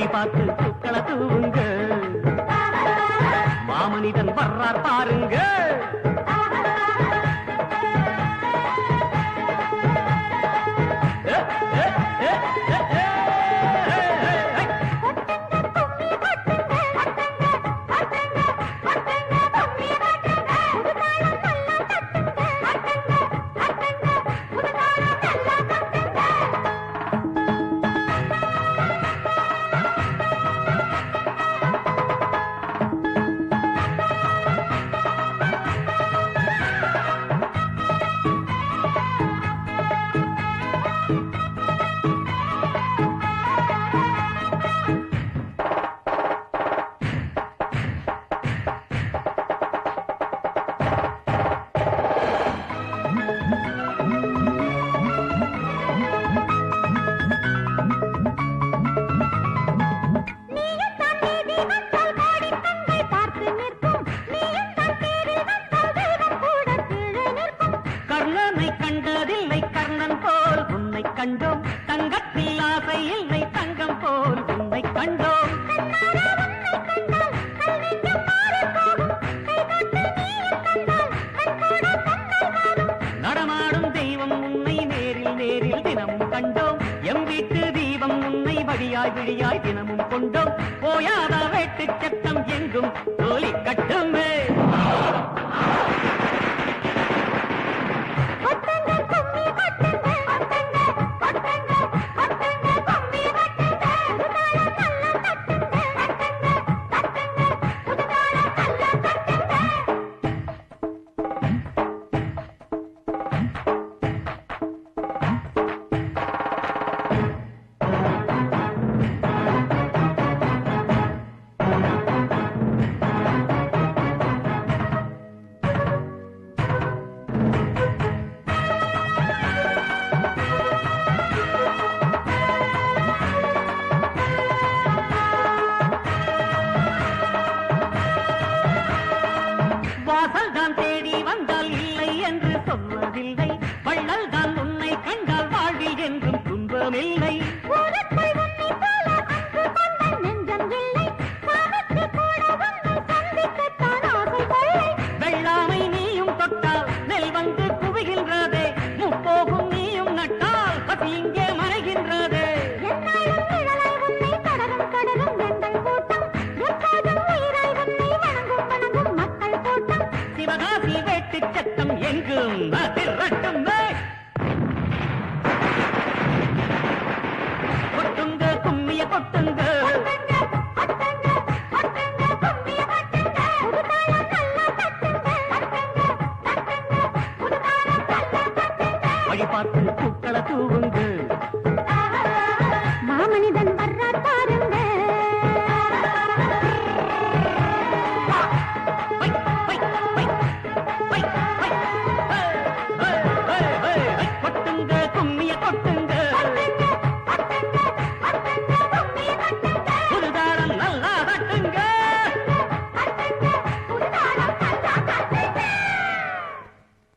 வழி பார்த்து துக்கள தூவுங்க. மாமனிதன் வர்றார் பாருங்க. தங்கத்தில் ஆசை இல்லை தங்கம் போல் உன்னை கண்டோம். நடமாடும் தெய்வம் உன்னை நேரில் நேரில் தினமும் கண்டோம். எம் வீட்டு தீபம் உன்னை வழியாய் விழியாய் தினமும் கொண்டோம். போயாத வெட்டு இங்கே எங்கும் கும்மிய கொட்டுங்க.